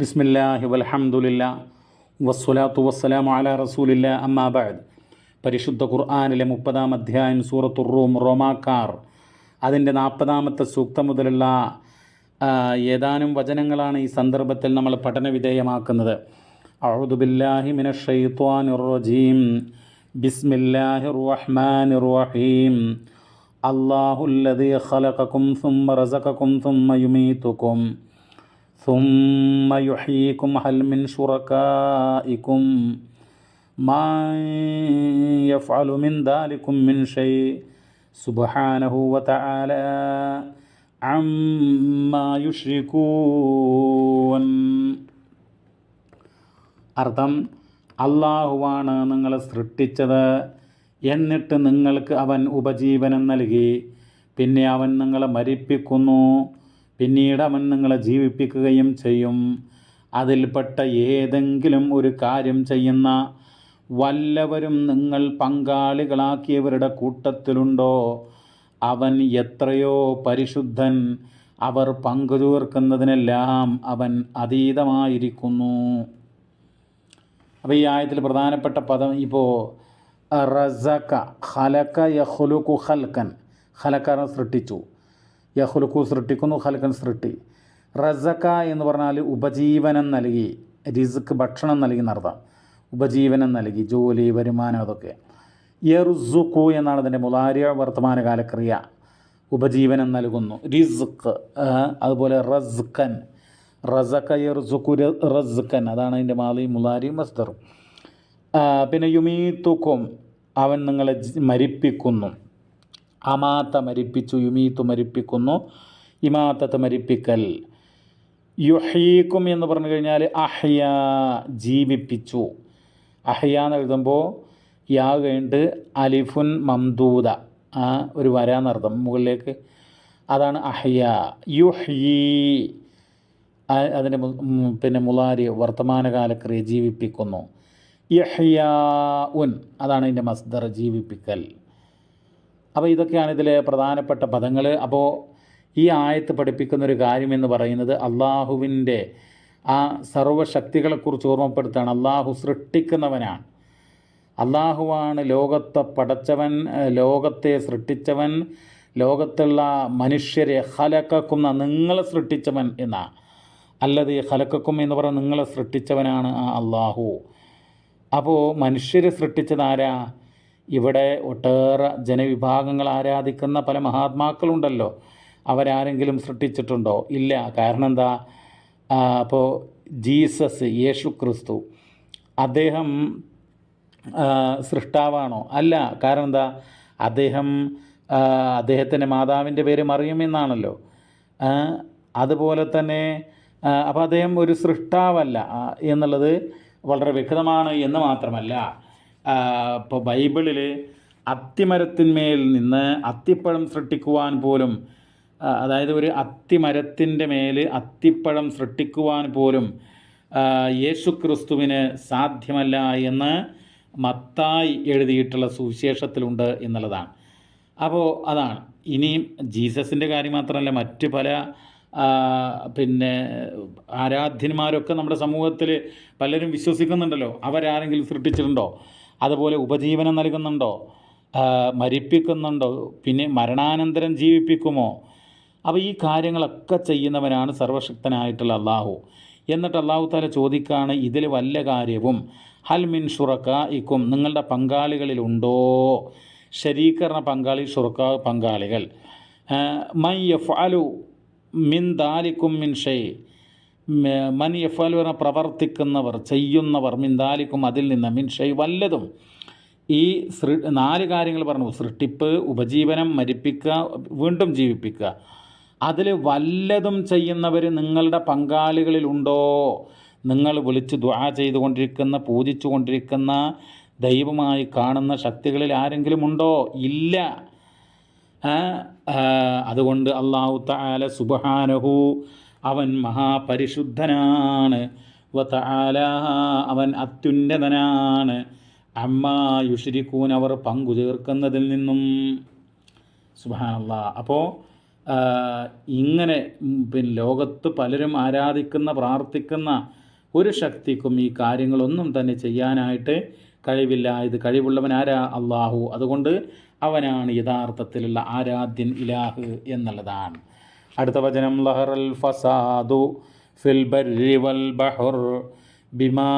ബിസ്മില്ലാഹി വലഹമുല്ല വസ്സലാത്തു വസ്സലാമു അലാ റസൂലില്ല അമ്മാബാദ് പരിശുദ്ധ ഖുർആാനിലെ മുപ്പതാം അധ്യായം സൂറത്തുർ റൂം റോമാക്കാർ. അതിന്റെ നാൽപ്പതാമത്തെ സൂക്തം മുതലുള്ള ഏതാനും വചനങ്ങളാണ് ഈ സന്ദർഭത്തിൽ നമ്മൾ പഠനവിധേയമാക്കുന്നത് അഊദു ബില്ലാഹി മിനശ് ശൈത്വാനിർ റജീം. ബിസ്മില്ലാഹിർ റഹ്മാനിർ റഹീം. അല്ലാഹുല്ലദീ ഖലഖകും സുമ്മ റസഖകും സുമ്മ യുമീതുകും ثم يحييكم هل من شركائكم ما يفعل من ذلكم من شيء سبحانه وتعالى عما يشركون അർത്ഥം അള്ളാഹുവാണ് നിങ്ങളെ സൃഷ്ടിച്ചത് എന്നിട്ട് നിങ്ങൾക്ക് അവൻ ഉപജീവനം നൽകി പിന്നെ അവൻ നിങ്ങളെ മരിപ്പിക്കുന്നു പിന്നീട് അവൻ നിങ്ങളെ ജീവിപ്പിക്കുകയും ചെയ്യും. അതിൽപ്പെട്ട ഏതെങ്കിലും ഒരു കാര്യം ചെയ്യുന്ന വല്ലവരും നിങ്ങൾ പങ്കാളികളാക്കിയവരുടെ കൂട്ടത്തിലുണ്ടോ? അവൻ എത്രയോ പരിശുദ്ധൻ. അവർ പങ്കുചേർക്കുന്നതിനെല്ലാം അവൻ അതീതമായിരിക്കുന്നു. അപ്പോൾ ഈ ആയത്തിൽ പ്രധാനപ്പെട്ട പദം ഇപ്പോൾ റസക്ക ഹലക്ക യഹുലുക്കു ഹൽക്കൻ ഹലക്കറ സൃഷ്ടിച്ചു. യഹുലുക്കു സൃഷ്ടിക്കുന്നു ഹൽക്കൻ സൃഷ്ടി. റസക്ക എന്ന് പറഞ്ഞാൽ ഉപജീവനം നൽകി റിസ്ക് ഭക്ഷണം നൽകി നടത്താം. ഉപജീവനം നൽകി ജോലി വരുമാനം അതൊക്കെ. യറുസുക്കു എന്നാണ് അതിന്റെ മുലാരിയ വർത്തമാനകാല ക്രിയ ഉപജീവനം നൽകുന്നു റിസ്ക് അതുപോലെ റസ്ഖൻ. റസക്ക യർസുക്കു റസ്ഖൻ അതാണ് അതിന്റെ മാലി മുലാരി മസ്തറും പിന്നെ യുമീത്തുക്കും അവൻ നിങ്ങളെ മരിപ്പിക്കുന്നു. അമാത്ത മരിപ്പിച്ചു യുമീത്ത് മരിപ്പിക്കുന്നു. ഇമാത്തത്ത് മരിപ്പിക്കൽ. യുഹീക്കും എന്ന് പറഞ്ഞു കഴിഞ്ഞാൽ അഹ്യ ജീവിപ്പിച്ചു. അഹ്യ എന്ന് എഴുതുമ്പോൾ യാ കഴിഞ്ഞിട്ട് അലിഫുൻ മംദൂദ ആ ഒരു വരാന്നർത്ഥം മുകളിലേക്ക് അതാണ് അഹ്യ. യുഹീ. അതിന്റെ പിന്നെ മുലാരി വർത്തമാനകാലക്രിയ ജീവിപ്പിക്കുന്നു. യഹ്യാ ഉൻ അതാണ് ഇതിന്റെ മസ്ദർ ജീവിപ്പിക്കൽ. അപ്പോൾ ഇതൊക്കെയാണ് ഇതിലെ പ്രധാനപ്പെട്ട പദങ്ങൾ അപ്പോൾ ഈ ആയത്ത് പഠിപ്പിക്കുന്ന ഒരു കാര്യമെന്ന് പറയുന്നത് അള്ളാഹുവിന്റെ ആ സർവശക്തികളെക്കുറിച്ച് ഓർമ്മപ്പെടുത്താണ് അള്ളാഹു സൃഷ്ടിക്കുന്നവനാണ്. അള്ളാഹുവാണ് ലോകത്തെ പടച്ചവൻ ലോകത്തെ സൃഷ്ടിച്ചവൻ ലോകത്തുള്ള മനുഷ്യരെ ഹലക്കക്കുന്ന നിങ്ങളെ സൃഷ്ടിച്ചവൻ എന്നാ അല്ലത് ഹലക്കക്കും എന്ന് പറഞ്ഞാൽ നിങ്ങളെ സൃഷ്ടിച്ചവനാണ് ആ അള്ളാഹു അപ്പോൾ മനുഷ്യരെ സൃഷ്ടിച്ചതാരാ ഇവിടെ ഒട്ടേറെ ജനവിഭാഗങ്ങൾ ആരാധിക്കുന്ന പല മഹാത്മാക്കളുണ്ടല്ലോ. അവരാരെങ്കിലും സൃഷ്ടിച്ചിട്ടുണ്ടോ? ഇല്ല. കാരണം എന്താ? അപ്പോൾ ജീസസ് യേശു ക്രിസ്തു. അദ്ദേഹം സൃഷ്ടാവാണോ? അല്ല. കാരണം എന്താ? അദ്ദേഹം അദ്ദേഹത്തിന്റെ മാതാവിന്റെ പേര് മറിയുമെന്നാണല്ലോ അതുപോലെ തന്നെ അപ്പോൾ അദ്ദേഹം ഒരു സൃഷ്ടാവല്ല എന്നുള്ളത് വളരെ വ്യക്തമാണ് എന്ന് മാത്രമല്ല. ഇപ്പോൾ ബൈബിളിൽ അത്തിമരത്തിന്മേൽ നിന്ന് അത്തിപ്പഴം സൃഷ്ടിക്കുവാൻ പോലും അതായത് ഒരു അത്തിമരത്തിന്റെ മേൽ അത്തിപ്പഴം സൃഷ്ടിക്കുവാൻ പോലും യേശു ക്രിസ്തുവിന് സാധ്യമല്ല എന്ന് മത്തായി എഴുതിയിട്ടുള്ള സുവിശേഷത്തിലുണ്ട് എന്നുള്ളതാണ്. അപ്പോൾ അതാണ്. ഇനിയും ജീസസിന്റെ കാര്യം മാത്രമല്ല മറ്റ് പല പിന്നെ ആരാധ്യന്മാരൊക്കെ നമ്മുടെ സമൂഹത്തിൽ പലരും വിശ്വസിക്കുന്നുണ്ടല്ലോ അവരാരെങ്കിലും സൃഷ്ടിച്ചിട്ടുണ്ടോ? അതുപോലെ ഉപജീവനം നൽകുന്നുണ്ടോ? മരിപ്പിക്കുന്നുണ്ടോ? പിന്നെ മരണാനന്തരം ജീവിപ്പിക്കുമോ? അപ്പോൾ ഈ കാര്യങ്ങളൊക്കെ ചെയ്യുന്നവനാണ് സർവശക്തനായിട്ടുള്ള അള്ളാഹു. എന്നിട്ട് അള്ളാഹു താല ചോദിക്കാണ് ഇതിൽ വല്ല കാര്യവും? ഹൽ മിൻ ഷുറക്ക ഇക്കും നിങ്ങളുടെ പങ്കാളികളിലുണ്ടോ ശരീകരണ പങ്കാളി ഷുറക്ക പങ്കാളികൾ. മൈ എഫ് അലു മിൻ ദാലിക്കും മിൻ ഷൈ. മ- മൻ യഫ്അലു പ്രവർത്തിക്കുന്നവർ ചെയ്യുന്നവർ മിന്താലിക്കും അതിൽ നിന്ന് മിൻഷൈ വല്ലതും ഈ സൃ നാല് കാര്യങ്ങൾ പറഞ്ഞു. സൃഷ്ടിപ്പ് ഉപജീവനം മരിപ്പിക്കുക വീണ്ടും ജീവിപ്പിക്കുക. അതിൽ വല്ലതും ചെയ്യുന്നവർ നിങ്ങളുടെ പങ്കാളികളിലുണ്ടോ നിങ്ങൾ വിളിച്ച് ദ്വാ ചെയ്തുകൊണ്ടിരിക്കുന്ന പൂജിച്ചു കൊണ്ടിരിക്കുന്ന ദൈവമായി കാണുന്ന ശക്തികളിൽ ആരെങ്കിലും ഉണ്ടോ? ഇല്ല. അതുകൊണ്ട് അള്ളാഹു താല സുബഹാനഹു അവൻ മഹാപരിശുദ്ധനാണ്. വ തആല അവൻ അത്യുന്നതനാണ്. അമ്മാ യുഷിരിക്കൂൻ അവർ പങ്കു ചേർക്കുന്നതിൽ നിന്നും. സുബാനല്ല അപ്പോൾ ഇങ്ങനെ പിന്നെ ലോകത്ത് പലരും ആരാധിക്കുന്ന പ്രാർത്ഥിക്കുന്ന ഒരു ശക്തിക്കും ഈ കാര്യങ്ങളൊന്നും തന്നെ ചെയ്യാനായിട്ട് കഴിവില്ല. ഇത് കഴിവുള്ളവൻ ആരാ? അള്ളാഹു അതുകൊണ്ട് അവനാണ് യഥാർത്ഥത്തിലുള്ള ആരാധ്യൻ ഇലാഹ് എന്നുള്ളതാണ്. അടുത്ത വചനം ലഹറൽ ഫസാദു ഫിൽ ബർരി വൽ ബഹർ ബിമാ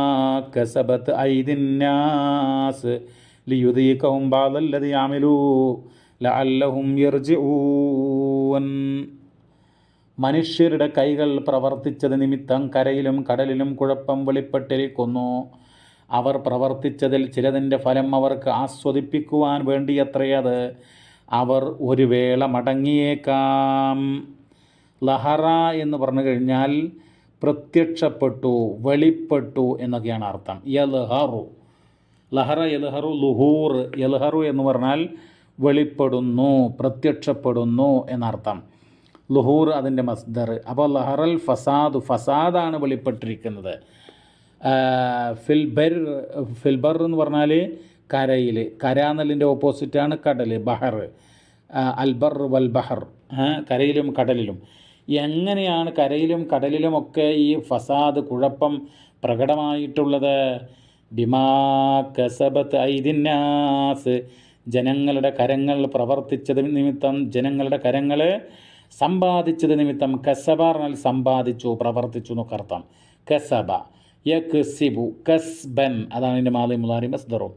കസബത്ത് ഐദിന്നാസ് ലിയുദീകഹും ബാദല്ലദി അമിലൂ ലഅല്ലഹും യർജിഊൻ. മനുഷ്യരുടെ കൈകൾ പ്രവർത്തിച്ചത് നിമിത്തം കരയിലും കടലിലും കുഴപ്പം വെളിപ്പെട്ടിരിക്കുന്നു. അവർ പ്രവർത്തിച്ചതിൽ ചിലതിന്റെ ഫലം അവർക്ക് ആസ്വദിപ്പിക്കുവാൻ വേണ്ടിയത്രയത് അവർ ഒരു വേള മടങ്ങിയേക്കാം. ലഹറ എന്ന് പറഞ്ഞു കഴിഞ്ഞാൽ പ്രത്യക്ഷപ്പെട്ടു വെളിപ്പെട്ടു എന്നൊക്കെയാണ് അർത്ഥം. യൽഹറു ലഹറ യൽഹറു ലുഹൂർ. യൽഹറു എന്ന് പറഞ്ഞാൽ വെളിപ്പെടുന്നു പ്രത്യക്ഷപ്പെടുന്നു എന്നർത്ഥം. ലുഹൂർ അതിന്റെ മസ്ദർ. അപ്പോൾ ലഹറൽ ഫസാദ് ഫസാദാണ് വെളിപ്പെട്ടിരിക്കുന്നത്. ഫിൽബർ ഫിൽബർ എന്ന് പറഞ്ഞാൽ കരയിൽ. കര എന്നുള്ളതിന്റെ ഓപ്പോസിറ്റാണ് കടൽ ബഹർ. അൽബർ വൽ ബഹർ കരയിലും കടലിലും. എങ്ങനെയാണ് കരയിലും കടലിലുമൊക്കെ ഈ ഫസാദ് കുഴപ്പം പ്രകടമായിട്ടുള്ളത്? ബിമാ കസബത്ത് ഐദിന്നാസ്. ജനങ്ങളുടെ കരങ്ങൾ പ്രവർത്തിച്ചത് നിമിത്തം ജനങ്ങളുടെ കരങ്ങൾ സമ്പാദിച്ചത് നിമിത്തം കസബ പറഞ്ഞാൽ സമ്പാദിച്ചു പ്രവർത്തിച്ചു എന്നൊക്കെ അർത്ഥം. കസബ. യക്സിബു കസ്ബൻ. അതാണ് എന്റെ മാലി മുലാരി മസ്ദറും.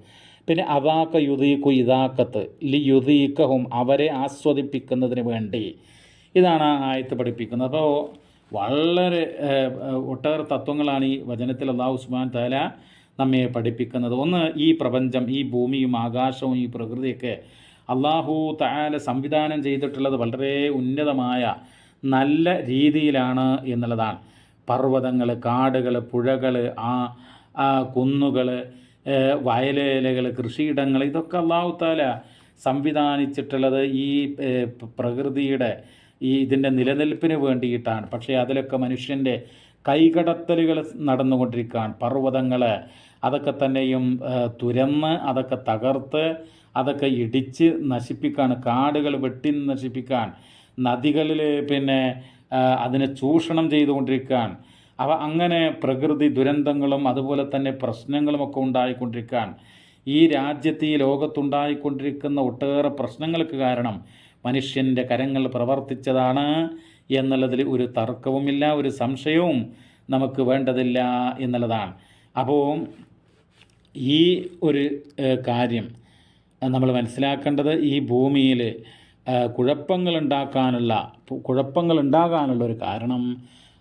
പിന്നെ അതാക്ക യുദീക്കു ഇതാക്കത്ത് ലി യുദീക്കഹും അവരെ ആസ്വദിപ്പിക്കുന്നതിന് വേണ്ടി. ഇതാണ് ആ ആയത്ത് പഠിപ്പിക്കുന്നത്. അപ്പോൾ വളരെ ഒട്ടേറെ തത്വങ്ങളാണ് ഈ വചനത്തിൽ അള്ളാഹു ഉസ്മാൻ താല നമ്മെ പഠിപ്പിക്കുന്നത്. ഒന്ന് ഈ പ്രപഞ്ചം ഈ ഭൂമിയും ആകാശവും ഈ പ്രകൃതിയൊക്കെ അള്ളാഹു താല സംവിധാനം ചെയ്തിട്ടുള്ളത് വളരെ ഉന്നതമായ നല്ല രീതിയിലാണ് എന്നുള്ളതാണ്. പർവതങ്ങൾ കാടുകൾ പുഴകൾ ആ കുന്നുകൾ വയലേലകൾ കൃഷിയിടങ്ങൾ ഇതൊക്കെ അള്ളാഹു താല സംവിധാനിച്ചിട്ടുള്ളത് ഈ പ്രകൃതിയുടെ ഈ ഇതിന്റെ നിലനിൽപ്പിന് വേണ്ടിയിട്ടാണ്. പക്ഷേ അതിലൊക്കെ മനുഷ്യന്റെ കൈകടത്തലുകൾ നടന്നുകൊണ്ടിരിക്കുകയാണ്. പർവതങ്ങൾ അതൊക്കെ തന്നെയും തുരന്ന് അതൊക്കെ തകർത്ത് അതൊക്കെ ഇടിച്ച് നശിപ്പിക്കാൻ കാടുകൾ വെട്ടി നശിപ്പിക്കാൻ നദികളിൽ പിന്നെ അതിനെ ചൂഷണം ചെയ്തുകൊണ്ടിരിക്കാൻ അവ അങ്ങനെ പ്രകൃതി ദുരന്തങ്ങളും അതുപോലെ തന്നെ പ്രശ്നങ്ങളുമൊക്കെ ഉണ്ടായിക്കൊണ്ടിരിക്കുകയാണ്. ഈ രാജ്യത്ത് ഈ ലോകത്തുണ്ടായിക്കൊണ്ടിരിക്കുന്ന ഒട്ടേറെ പ്രശ്നങ്ങൾക്ക് കാരണം മനുഷ്യന്റെ കരങ്ങൾ പ്രവർത്തിച്ചതാണ് എന്നുള്ളതിൽ ഒരു തർക്കവുമില്ല ഒരു സംശയവും നമുക്ക് വേണ്ടതില്ല എന്നുള്ളതാണ്. അപ്പോൾ ഈ ഒരു കാര്യം നമ്മൾ മനസ്സിലാക്കേണ്ടത് ഈ ഭൂമിയിൽ കുഴപ്പങ്ങൾ ഉണ്ടാക്കാനുള്ള കുഴപ്പങ്ങൾ ഉണ്ടാകാനുള്ള ഒരു കാരണം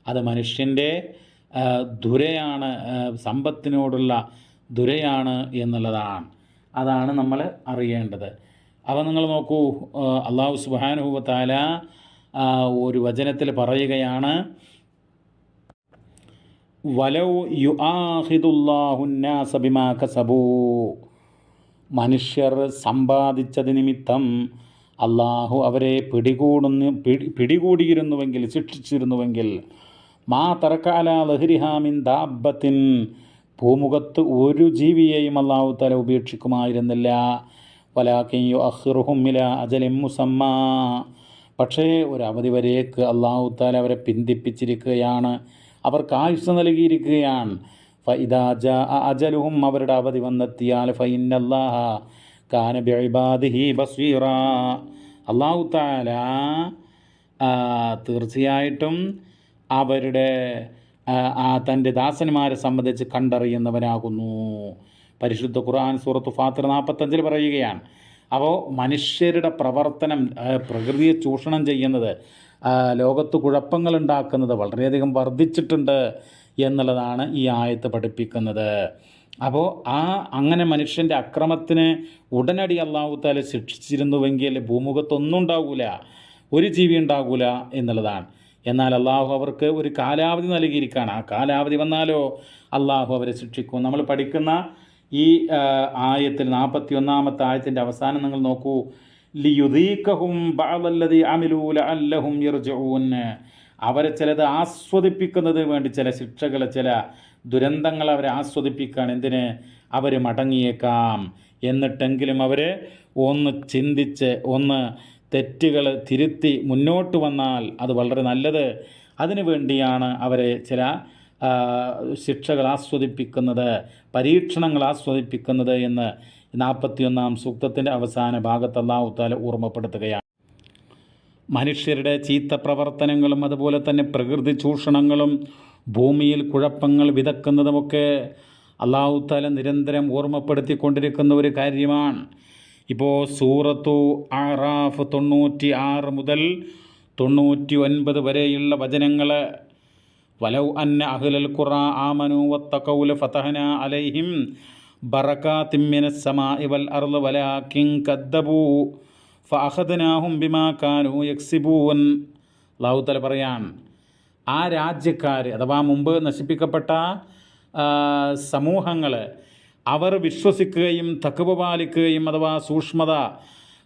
അത് മനുഷ്യന്റെ ദുരയാണ് സമ്പത്തിനോടുള്ള ദുരയാണ് എന്നുള്ളതാണ്. അതാണ് നമ്മൾ അറിയേണ്ടത്. അപ്പോൾ നിങ്ങൾ നോക്കൂ അള്ളാഹു സുബാനുഹുവ താല ഒരു വചനത്തിൽ പറയുകയാണ് വലൗ യുആഹിദുല്ലാഹുന്നാസ ബിമാ കസബൂ. മനുഷ്യർ സമ്പാദിച്ചത് നിമിത്തം അള്ളാഹു അവരെ പിടികൂടുന്ന പിടി പിടികൂടിയിരുന്നുവെങ്കിൽ ശിക്ഷിച്ചിരുന്നുവെങ്കിൽ മാ തറക്കാല ലഹരിഹാമിൻ ദാബത്തിൻ ഭൂമുഖത്ത് ഒരു ജീവിയെയും അള്ളാഹു തല ഉപേക്ഷിക്കുമായിരുന്നില്ല. പക്ഷേ ഒരു അവധി വരേക്ക് അള്ളാഹു താല അവരെ പിന്തിപ്പിച്ചിരിക്കുകയാണ്. അവർക്ക് ആയുസ് നൽകിയിരിക്കുകയാണ്. അജലുഹും അവരുടെ അവധി വന്നെത്തിയാൽ അള്ളാഹു താല തീർച്ചയായിട്ടും അവരുടെ തന്റെ ദാസന്മാരെ സംബന്ധിച്ച് കണ്ടറിയുന്നവനാകുന്നു. പരിശുദ്ധ ഖുർആൻ സൂറത്ത് ഫാത്തിർ നാൽപ്പത്തഞ്ചിൽ പറയുകയാണ്. അപ്പോൾ മനുഷ്യരുടെ പ്രവർത്തനം പ്രകൃതിയെ ചൂഷണം ചെയ്യുന്നത് ലോകത്ത് കുഴപ്പങ്ങൾ ഉണ്ടാക്കുന്നത് വളരെയധികം വർദ്ധിച്ചിട്ടുണ്ട് എന്നുള്ളതാണ് ഈ ആയത്ത് പഠിപ്പിക്കുന്നത്. അപ്പോൾ ആ അങ്ങനെ മനുഷ്യന്റെ അക്രമത്തിന് ഉടനടി അള്ളാഹു താല ശിക്ഷിച്ചിരുന്നുവെങ്കിൽ ഭൂമുഖത്തൊന്നും ഉണ്ടാകൂല ഒരു ജീവി ഉണ്ടാകൂല എന്നുള്ളതാണ്. എന്നാൽ അള്ളാഹു അവർക്ക് ഒരു കാലാവധി നൽകിയിരിക്കുകയാണ് ആ കാലാവധി വന്നാലോ അള്ളാഹു അവരെ ശിക്ഷിക്കും. നമ്മൾ പഠിക്കുന്ന ഈ ആയത്തിൽ നാൽപ്പത്തി ഒന്നാമത്തെ ആയത്തിന്റെ അവസാനം നിങ്ങൾ നോക്കൂ. ലിയുദീക്കഹും ബഅദല്ലദി അമിലൂല ലഅല്ലഹും ഇർജൂന് അവരെ ചിലത് ആസ്വദിപ്പിക്കുന്നതിന് വേണ്ടി ചില ശിക്ഷകൾ ചില ദുരന്തങ്ങൾ അവരെ ആസ്വദിപ്പിക്കാൻ എന്തിന്? അവർ മടങ്ങിയേക്കാം. എന്നിട്ടെങ്കിലും അവർ ഒന്ന് ചിന്തിച്ച് ഒന്ന് തെറ്റുകൾ തിരുത്തി മുന്നോട്ട് വന്നാൽ അത് വളരെ നല്ലത്. അതിനു വേണ്ടിയാണ് അവരെ ചില ശിക്ഷകൾ ആസ്വദിപ്പിക്കുന്നത് പരീക്ഷണങ്ങൾ ആസ്വദിപ്പിക്കുന്നത് എന്ന് നാൽപ്പത്തിയൊന്നാം സൂക്തത്തിന്റെ അവസാന ഭാഗത്ത് അള്ളാഹു താല ഓർമ്മപ്പെടുത്തുകയാണ്. മനുഷ്യരുടെ ചീത്ത പ്രവർത്തനങ്ങളും അതുപോലെ തന്നെ പ്രകൃതി ചൂഷണങ്ങളും ഭൂമിയിൽ കുഴപ്പങ്ങൾ വിതക്കുന്നതുമൊക്കെ അള്ളാഹുത്താല നിരന്തരം ഓർമ്മപ്പെടുത്തിക്കൊണ്ടിരിക്കുന്ന ഒരു കാര്യമാണ്. ഇപ്പോൾ സൂറത്തു ആറാഫ് തൊണ്ണൂറ്റി ആറ് മുതൽ തൊണ്ണൂറ്റി ഒൻപത് വരെയുള്ള വചനങ്ങൾ വലൗ അന്ന അഹ്ലൽ ഖുറ ആമനു വത്തഖൗല ഫതഹന അലൈഹിം ബറകാത്തിൻ മിനസ് സമാഇ വൽ അർൾ വലാകിൻ കദ്ദബൂ ഫഅഖദ്നാഹും ബിമാ കാനൂ യക്സിബൂൻ. അല്ലാഹു തആല പറയാൻ ആ രാജ്യക്കാർ അഥവാ മുമ്പ് നശിപ്പിക്കപ്പെട്ട സമൂഹങ്ങൾ അവർ വിശ്വസിക്കുകയും തക്കവ പാലിക്കുകയും അഥവാ സൂക്ഷ്മത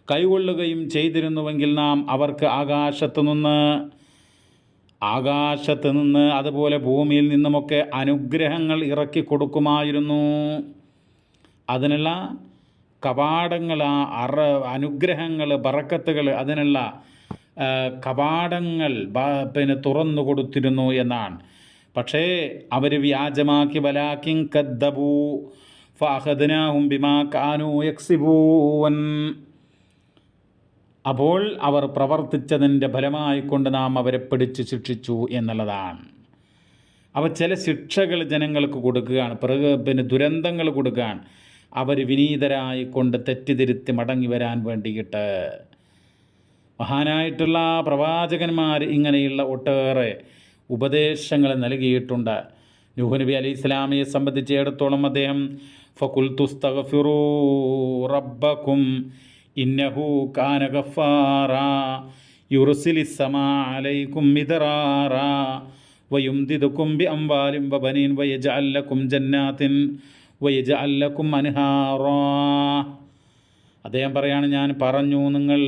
കൈകൊള്ളുകയും ചെയ്തിരുന്നുവെങ്കിൽ നാം അവർക്ക് ആകാശത്തു നിന്ന് ആകാശത്ത് നിന്ന് അതുപോലെ ഭൂമിയിൽ നിന്നുമൊക്കെ അനുഗ്രഹങ്ങൾ ഇറക്കി കൊടുക്കുമായിരുന്നു. അതിനുള്ള കവാടങ്ങൾ ആ അറ അനുഗ്രഹങ്ങൾ ബറക്കത്തുകൾ അതിനുള്ള കപാടങ്ങൾ പിന്നെ തുറന്നു കൊടുത്തിരുന്നു എന്നാണ്. പക്ഷേ അവർ വ്യാജമാക്കി വലാക്കിൻ കദ്ദബൂ ഫഹദനാഹും ബിമാ കാനു യക്സിബൂൻ. അപ്പോൾ അവർ പ്രവർത്തിച്ചതിന്റെ ഫലമായിക്കൊണ്ട് നാം അവരെ പിടിച്ച് ശിക്ഷിച്ചു എന്നുള്ളതാണ്. അവ ചില ശിക്ഷകൾ ജനങ്ങൾക്ക് കൊടുക്കുകയാണ് പിന്നെ ദുരന്തങ്ങൾ കൊടുക്കുകയാണ്. അവർ വിനീതരായിക്കൊണ്ട് തെറ്റിതിരുത്തി മടങ്ങി വരാൻ വേണ്ടിയിട്ട്. മഹാനായിട്ടുള്ള പ്രവാചകന്മാർ ഇങ്ങനെയുള്ള ഒട്ടേറെ ഉപദേശങ്ങൾ നൽകിയിട്ടുണ്ട്. നൂഹ് നബി അലൈഹി ഇസ്ലാമിയെ സംബന്ധിച്ചിടത്തോളം അദ്ദേഹം ഫകുൽ തുസ്തഗ്ഫിറൂ റബ്ബക്കും ഇന്നഹു കാന ഗഫാറ യുറുസിലി സമാ അലൈക്കും മിദറാറ വയുംദിദുക്കും ബി അംവാലിം വബനീൻ വയജഅല്ലക്കും ജന്നാത്തിൻ വയജ അല്ലക്കും അനുഹാറാ അദ്ദേഹം പറയാണ് ഞാൻ പറഞ്ഞു നിങ്ങൾ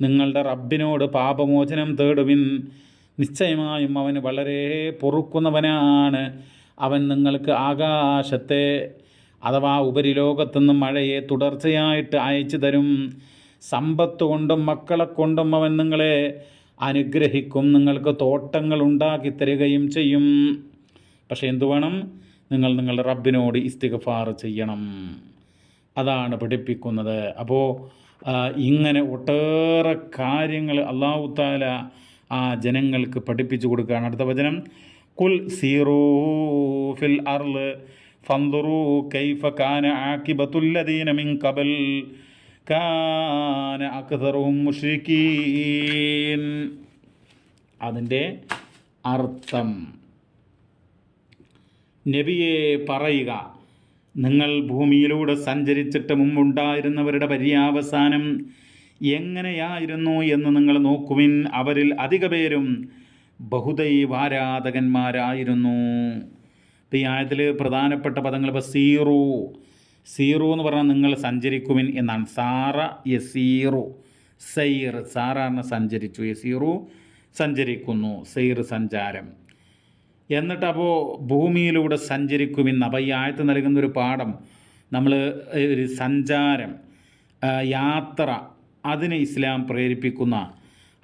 നിങ്ങളുടെ റബ്ബിനോട് പാപമോചനം തേടുവിൻ. നിശ്ചയമായും അവന് വളരെ പൊറുക്കുന്നവനാണ്. അവൻ നിങ്ങൾക്ക് ആകാശത്തെ അഥവാ ഉപരിലോകത്തുനിന്ന് മഴയെ തുടർച്ചയായിട്ട് അയച്ചു തരും. സമ്പത്ത് കൊണ്ടും മക്കളെ കൊണ്ടും അവൻ നിങ്ങളെ അനുഗ്രഹിക്കും. നിങ്ങൾക്ക് തോട്ടങ്ങൾ ഉണ്ടാക്കി തരികയും ചെയ്യും. പക്ഷേ എന്തു വേണം? നിങ്ങൾ നിങ്ങളുടെ റബ്ബിനോട് ഇസ്തിഗഫാർ ചെയ്യണം. അതാണ് പഠിപ്പിക്കുന്നത്. അപ്പോൾ ഇങ്ങനെ ഒട്ടേറെ കാര്യങ്ങൾ അള്ളാഹു താല ആ ജനങ്ങൾക്ക് പഠിപ്പിച്ചു കൊടുക്കുകയാണ്. അടുത്ത വചനം കുൽ സീറോ ഫിൽ അർൾ ഫന്ദുറു കൈഫ കാന ആക്കിബത്തുല്ലദീന മിൻ കബൽ കാന അക്തറുഹും മുഷ്രിക്കീൻ അതിന്റെ അർത്ഥം നബിയെ പറയുക നിങ്ങൾ ഭൂമിയിലൂടെ സഞ്ചരിച്ചിട്ട് മുമ്പുണ്ടായിരുന്നവരുടെ പര്യാവസാനം എങ്ങനെയായിരുന്നു എന്ന് നിങ്ങൾ നോക്കുവിൻ. അവരിൽ അധിക പേരും ബഹുദൈവാരാധകന്മാരായിരുന്നു. ഇപ്പം ഈ ആയത്തിൽ പ്രധാനപ്പെട്ട പദങ്ങൾ ഇപ്പോൾ സീറു. സീറു എന്ന് പറഞ്ഞാൽ നിങ്ങൾ സഞ്ചരിക്കുവിൻ എന്നാണ്. സാറ യസീറു സൈർ. സാറ സഞ്ചരിച്ചു. സഞ്ചരിച്ചു യസീറു സഞ്ചരിക്കുന്നു. സൈർ സഞ്ചാരം. എന്നിട്ട് അപ്പോൾ ഭൂമിയിലൂടെ സഞ്ചരിക്കുമിൻ അപ്പോൾ ഈ ആയത്ത് നൽകുന്ന ഒരു പാഠം. നമ്മൾ ഒരു സഞ്ചാരം യാത്ര അതിനെ ഇസ്ലാം പ്രേരിപ്പിക്കുന്ന.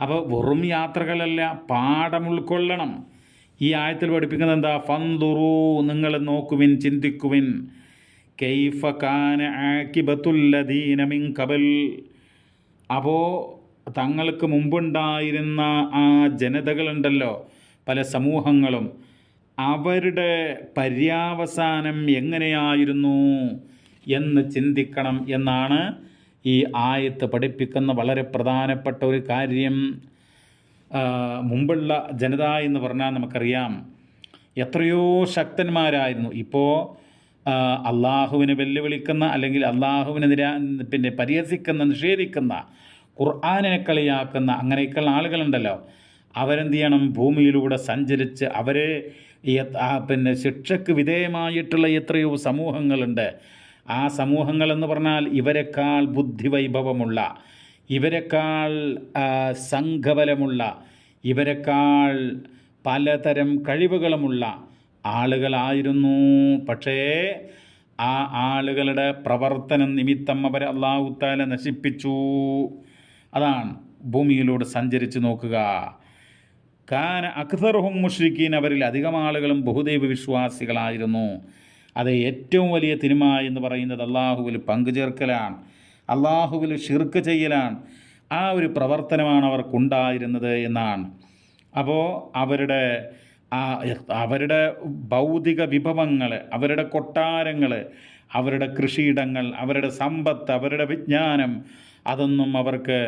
അപ്പോൾ വെറും യാത്രകളല്ല പാഠം ഉൾക്കൊള്ളണം. ഈ ആയത്തിൽ പഠിപ്പിക്കുന്നത് എന്താ ഫന്തുറു നിങ്ങൾ നോക്കുവിൻ ചിന്തിക്കുവിൻ. കൈഫ കാന ആക്കിബത്തുല്ലദീന മിൻ കബൽ അപ്പോൾ തങ്ങൾക്ക് മുമ്പുണ്ടായിരുന്ന ആ ജനതകളുണ്ടല്ലോ പല സമൂഹങ്ങളും. അവരുടെ പര്യാവസാനം എങ്ങനെയായിരുന്നു എന്ന് ചിന്തിക്കണം എന്നാണ് ഈ ആയത്ത് പഠിപ്പിക്കുന്ന വളരെ പ്രധാനപ്പെട്ട ഒരു കാര്യം. മുമ്പുള്ള ജനത എന്ന് പറഞ്ഞാൽ നമുക്കറിയാം എത്രയോ ശക്തന്മാരായിരുന്നു. ഇപ്പോൾ അള്ളാഹുവിനെ വെല്ലുവിളിക്കുന്ന അല്ലെങ്കിൽ അള്ളാഹുവിനെതിരെ പിന്നെ പരിഹസിക്കുന്ന നിഷേധിക്കുന്ന ഖുർആാനിനെ കളിയാക്കുന്ന അങ്ങനെയൊക്കെയുള്ള ആളുകളുണ്ടല്ലോ. അവരെന്ത് ചെയ്യണം ഭൂമിയിലൂടെ സഞ്ചരിച്ച് അവരെ പിന്നെ ശിക്ഷയ്ക്ക് വിധേയമായിട്ടുള്ള എത്രയോ സമൂഹങ്ങളുണ്ട്. ആ സമൂഹങ്ങളെന്ന് പറഞ്ഞാൽ ഇവരെക്കാൾ ബുദ്ധിവൈഭവമുള്ള ഇവരെക്കാൾ സംഘബലമുള്ള ഇവരെക്കാൾ പലതരം കഴിവുകളുമുള്ള ആളുകളായിരുന്നു. പക്ഷേ ആ ആളുകളുടെ പ്രവർത്തനം നിമിത്തം അവരെ അള്ളാഹുത്താല നശിപ്പിച്ചു. അതാണ് ഭൂമിയിലൂടെ സഞ്ചരിച്ച് നോക്കുക. കാന അക്തർഹും മുഷ്രിഖീൻ അവരിൽ അധികം ആളുകളും ബഹുദൈവ വിശ്വാസികളായിരുന്നു. അത് ഏറ്റവും വലിയ തിന്മ എന്ന് പറയുന്നത് അള്ളാഹുവിൽ പങ്കുചേർക്കലാണ്. അള്ളാഹുവിൽ ഷിർക്ക് ചെയ്യലാണ്. ആ ഒരു പ്രവർത്തനമാണ് അവർക്കുണ്ടായിരുന്നത് എന്നാണ്. അപ്പോൾ അവരുടെ അവരുടെ ഭൗതിക വിഭവങ്ങൾ അവരുടെ കൊട്ടാരങ്ങൾ അവരുടെ കൃഷിയിടങ്ങൾ അവരുടെ സമ്പത്ത് അവരുടെ വിജ്ഞാനം അതൊന്നും അവർക്ക്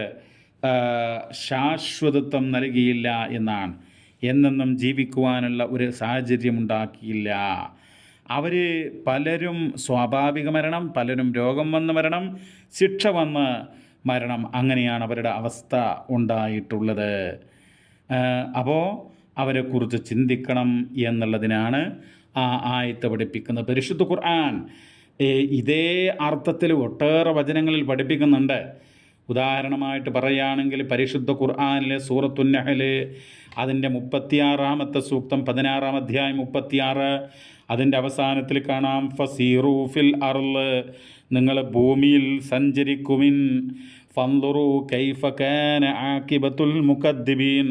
ശാശ്വതത്വം നൽകിയില്ല എന്നാണ്. എന്നെന്നും ജീവിക്കുവാനുള്ള ഒരു സാഹചര്യം ഉണ്ടാക്കിയില്ല അവർ പലരും സ്വാഭാവിക മരണം പലരും രോഗം വന്ന് മരണം ശിക്ഷ വന്ന് മരണം. അങ്ങനെയാണ് അവരുടെ അവസ്ഥ ഉണ്ടായിട്ടുള്ളത്. അപ്പോൾ അവരെക്കുറിച്ച് ചിന്തിക്കണം എന്നുള്ളതിനാണ് ആ ആയത്ത് പഠിപ്പിക്കുന്നത്. പരിശുദ്ധ ഖുർആൻ ഇതേ അർത്ഥത്തിൽ ഒട്ടേറെ വചനങ്ങളിൽ പഠിപ്പിക്കുന്നുണ്ട്. ഉദാഹരണമായിട്ട് പറയുകയാണെങ്കിൽ പരിശുദ്ധ ഖുർആാനിലെ സൂറത്തുന്നഹൽ അതിന്റെ മുപ്പത്തിയാറാമത്തെ സൂക്തം പതിനാറാം അധ്യായം മുപ്പത്തിയാറ്. അതിന്റെ അവസാനത്തിൽ കാണാം ഫസീറൂഫിൽ അർൾ നിങ്ങൾ ഭൂമിയിൽ സഞ്ചരിക്കുമിൻ ഫന്തുറു കാന ആക്കിബത്തുൽ മുഖദ്ദിബീൻ.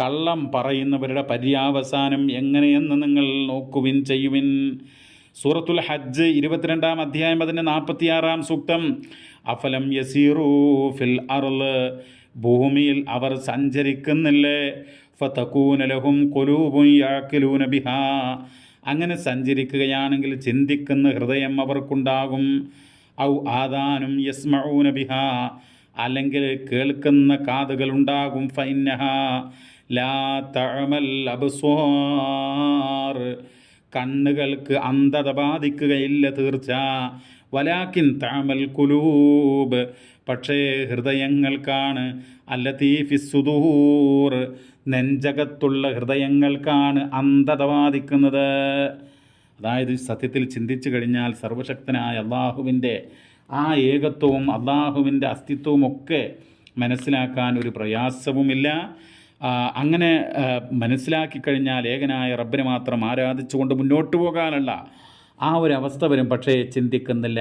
കള്ളം പറയുന്നവരുടെ പര്യാവസാനം എങ്ങനെയെന്ന് നിങ്ങൾ നോക്കുവിൻ ചെയ്യുവിൻ. സൂറത്തുൽ ഹജ്ജ് ഇരുപത്തിരണ്ടാം അധ്യായം അതിന്റെ നാൽപ്പത്തിയാറാം സൂക്തം അഫലം യസീറൂ ഫിൽ അർൾ. ഭൂമിയിൽ അവർ സഞ്ചരിക്കുന്നില്ലേ? ഫതകൂനലഹും കൊലൂബും യാക്കിലൂന ബിഹാ. അങ്ങനെ സഞ്ചരിക്കുകയാണെങ്കിൽ ചിന്തിക്കുന്ന ഹൃദയം അവർക്കുണ്ടാകും. ഔ ആദാനും യസ്മഊന ബിഹാ. അല്ലെങ്കിൽ കേൾക്കുന്ന കാതുകളുണ്ടാകും ഫൈനഹ ലാ തഴമൽ അബ്സ്വാർ. കണ്ണുകൾക്ക് അന്ധത ബാധിക്കുകയില്ല തീർച്ച. വലാക്കിൻ താമൽ കുലൂബ് പക്ഷേ ഹൃദയങ്ങൾക്കാണ് അല്ലതീ സുദൂർ. നെഞ്ചകത്തുള്ള ഹൃദയങ്ങൾക്കാണ് അന്ധത ബാധിക്കുന്നത് അതായത് സത്യത്തിൽ ചിന്തിച്ചു കഴിഞ്ഞാൽ സർവശക്തനായ അള്ളാഹുവിന്റെ ആ ഏകത്വവും അള്ളാഹുവിന്റെ അസ്തിത്വവും ഒക്കെ മനസ്സിലാക്കാൻ ഒരു പ്രയാസവുമില്ല. അങ്ങനെ മനസ്സിലാക്കി കഴിഞ്ഞാൽ ഏകനായ റബ്ബിനെ മാത്രം ആരാധിച്ചുകൊണ്ട് മുന്നോട്ട് പോകാനുള്ള ആ ഒരു അവസ്ഥ വരും. പക്ഷേ ചിന്തിക്കുന്നില്ല.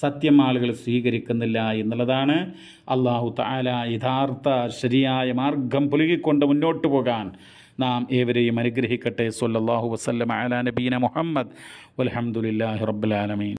സത്യം ആളുകൾ സ്വീകരിക്കുന്നില്ല എന്നുള്ളതാണ് അള്ളാഹു താല യഥാർത്ഥ ശരിയായ മാർഗം പുലുകിക്കൊണ്ട് മുന്നോട്ട് പോകാൻ നാം ഏവരെയും അനുഗ്രഹിക്കട്ടെ. സൊല്ലാഹു വസല്ലം അലാ നബീന മുഹമ്മദ്. വൽഹംദുലില്ലാഹി റബ്ബിൽ ആലമീൻ.